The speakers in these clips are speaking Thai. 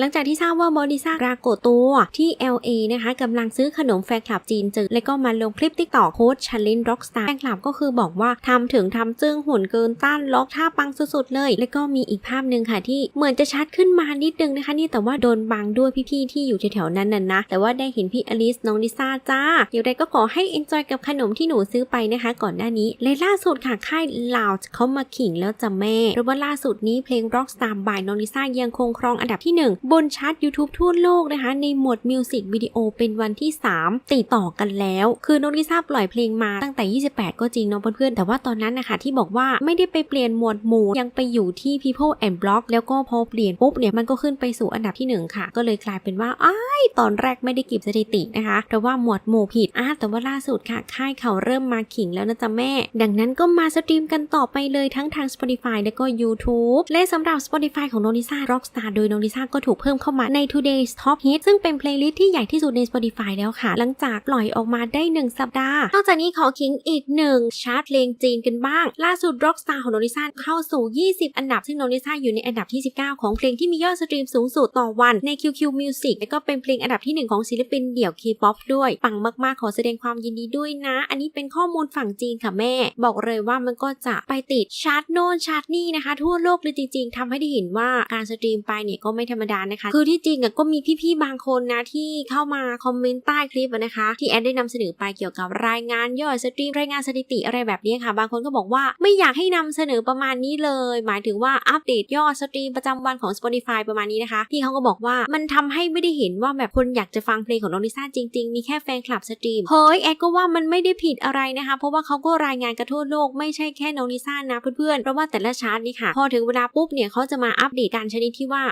หลังจากที่ทราบว่าบอดิซ่าปรากฏตัวที่ LA นะคะกำลังซื้อขนมแฟนคลับจีนจึกแล้วก็มาลงคลิปติ๊กต่อโค้ชชันลินร็อกสตาร์แฟนคลับก็คือบอกว่าทำถึงทำจึงหุ่นเกินต้านล็อกท่าปังสุดๆเลย แล้วก็มีอีกภาพหนึ่งค่ะที่เหมือนจะชัดขึ้นมานิดนึงนะคะนี่แต่ว่าโดนบังด้วยพี่ๆที่อยู่แถวๆนั้นน่ะนะ แต่ว่าได้เห็นพี่อลิสน้องลิซ่าจ้าอย่างไรก็ขอให้ enjoy กับขนมที่หนูซื้อไปนะคะ ก่อนหน้านี้และล่าสุดค่ะค่ายลาวเขามาขิงแล้วจ้ะแม่เพราะว่าล่าสุดนี้เพลง Rockstar by น้องลิซ่ายังคงครองอันดับที่ 1บนชาร์ต YouTube ทั่วโลกนะคะ ในหมวดมิวสิกวิดีโอเป็นวันที่ 3 ติดต่อกันแล้ว คือน้องลิซ่าปล่อยเพลงมาตั้งแต่ 28 ก็จริงเนาะเพื่อนๆแต่ว่าตอนนั้นนะคะที่บอกว่าไม่ได้ไปเปลี่ยนหมวดหมู่ยังไปอยู่ที่ People and Blog แล้วก็พอเปลี่ยนปุ๊บเนี่ยมันก็ขึ้นไปสู่อันดับที่หนึ่งค่ะ ก็เลยกลายเป็นว่าอ้ายตอนแรกไม่ได้เก็บสถิตินะคะเพราะว่าหมวดหมู่ผิดอะแต่ว่าล่าสุดค่ะค่ายเขาเริ่มมาขิงแล้วนะจ๊ะแม่ ดังนั้นก็มาสตรีมกันต่อไปเลยทั้งทาง Spotify และก็ YouTube และสำหรับ Spotify ของโนลิซ่า Rockstar โดยโนลิซ่าก็ถูกเพิ่มเข้ามาใน Today's Top Hit ซึ่งเป็นเพลย์ลิสต์ที่ใหญ่ที่สุดใน Spotify แล้วค่ะ หลังจากปล่อยออกมาได้ 1 สัปดาห์ นอกจากนี้ขอคิงอีกหนึ่งชาร์ตเพลงจีนกันบ้าง ล่าสุด Rockstar ของโนลิซ่าเข้าสู่ 20 อันดับ ซึ่งโนลิซ่าอยู่ในอันดับที่ 19 ของเพลงที่มียอดสตรีมสูงสุดต่อวันใน QQ Music และก็เป็นเพลงอันดับที่ 1 ของศิลปินเดี่ยว K-POP ด้วยปังมากๆขอแสดงความยินดีด้วยนะ อันนี้เป็นข้อมูลฝั่งจีนค่ะแม่ บอกเลยว่ามันก็จะไปติดชาร์ตโน่นชาร์ตนี่นะคะ ทั่วโลกเลยจริงๆทำให้ได้เห็นว่าการสตรีมไปเนี่ยก็ไม่ธรรมดานะคะ คือที่จริงก็มีพี่ๆบางคนนะที่เข้ามาคอมเมนต์ใต้คลิปนะคะ ที่แอดได้นำเสนอไปเกี่ยวกับรายงานยอดสตรีมรายงานสถิติอะไรแบบนี้ค่ะ บางคนก็บอกว่าไม่อยากให้นำเสนอประมาณนี้เลย หมายถึงว่าอัปเดตยอดสตรีมประจำวันของ Spotify ประมาณนี้นะคะพี่เขาก็บอกว่ามันทำให้ไม่ได้เห็นว่าแบบคนอยากจะฟังเพลงของน้องลิซ่าจริงๆ มีแค่แฟนคลับสตรีมเฮ้ยแอดก็ว่ามันไม่ได้ผิดอะไรนะคะ เพราะว่าเขาก็รายงานกันทั่วโลกไม่ใช่แค่น้องลิซ่านะเพื่อนๆเพราะว่าแต่ละชาร์ตนี่ค่ะ พอถึงเวลาปุ๊บเนี่ยเขาจะมาอัปเดตการชนิดที่ว่า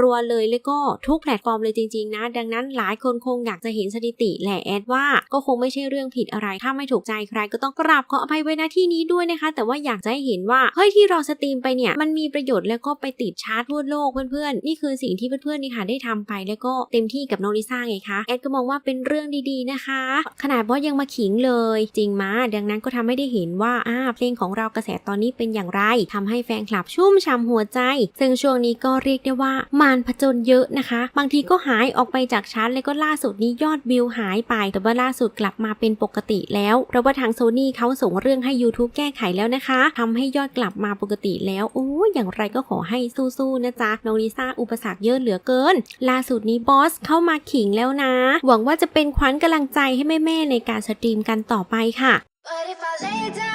รัวๆเลยแล้วก็ทุกแพลตฟอร์มเลยจริงๆนะ ดังนั้นหลายคนคงอยากจะเห็นสถิติแหละแอดว่าก็คงไม่ใช่เรื่องผิดอะไร ถ้าไม่ถูกใจใครก็ต้องกราบขออภัยไว้ณที่นี้ด้วยนะคะ แต่ว่าอยากจะให้เห็นว่าเฮ้ยที่เราสตรีมไปเนี่ยมันมีประโยชน์แล้วก็ไปติดชาร์ตทั่วโลกเพื่อนๆ นี่คือสิ่งที่เพื่อนๆนี่ค่ะได้ทำไปแล้วก็เต็มที่กับน้องลิซ่าไงคะแอดก็มองว่าเป็นเรื่องดีๆนะคะ ขนาดบอสยังมาขิงเลย จริงมาดังนั้นก็ทำให้ได้เห็นว่าอ่าเพลงของเรากระแสตอนนี้เป็นอย่างไรทำให้แฟนคลับชุ่มฉ่ำหัวใจ ซึ่งช่วงนี้ก็เรียกได้ว่ามารผจญเยอะนะคะ บางทีก็หายออกไปจากชาร์ตแล้วก็ล่าสุดนี้ยอดวิวหายไป แต่ว่าล่าสุดกลับมาเป็นปกติแล้วเพราะว่าทางโซนี่เขาส่งเรื่องให้ YouTube แก้ไขแล้วนะคะทำให้ยอดกลับมาปกติแล้วโอ้ยอย่างไรก็ขอให้สู้ๆนะจ๊ะน้องลิซ่าอุปสรรคเยอะเหลือเกิน ล่าสุดนี้บอสเข้ามาขิงแล้วนะ หวังว่าจะเป็นขวัญกำลังใจให้แม่ๆในการสตรีมกันต่อไปค่ะ But if I lay down